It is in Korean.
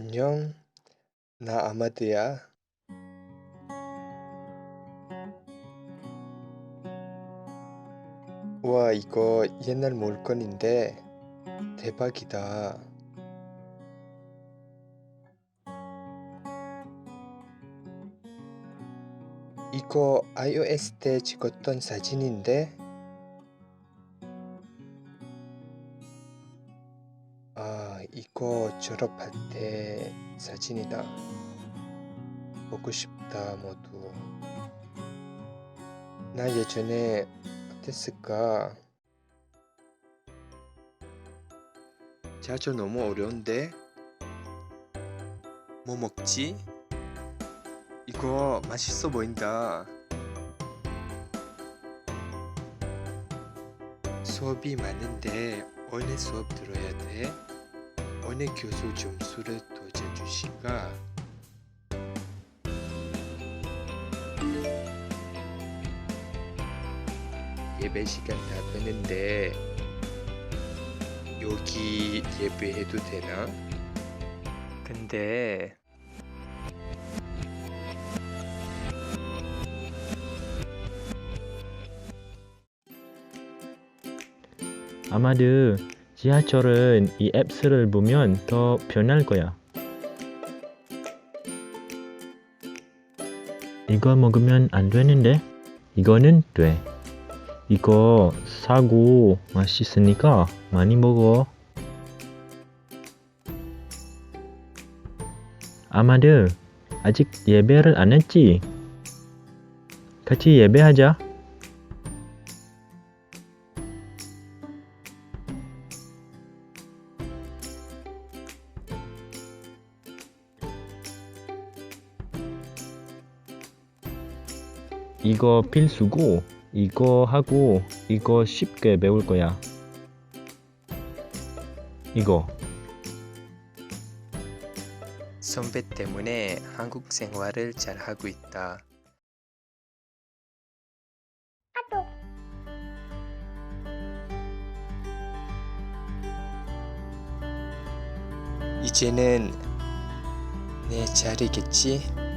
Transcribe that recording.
안녕. 나 아마드야. 와, 이거 옛날 물건인데 대박이다. 이거 iOS 때 찍었던 사진인데? 이거 졸업할 때 사진이다. 보고 싶다, 모두. 나 예전에 어땠을까? 자, 저 너무 어려운데? 뭐 먹지? 이거 맛있어 보인다. 수업이 많은데 어느 수업 들어야 돼? 어느 교수 점수를 더 재주실까? 예배 시간 다 되는데 여기 예배해도 되나? 근데 아마도 지하철은 이 앱스를 보면 더 편할 거야. 이거 먹으면 안 되는데? 이거는 돼. 이거 사고 맛있으니까 많이 먹어. 아마도 아직 예배를 안 했지? 같이 예배하자. 이거 필수고 이거 하고 이거 쉽게 배울 거야. 이거 선배 때문에 한국 생활을 잘 하고 있다. 이제는 내 자리겠지?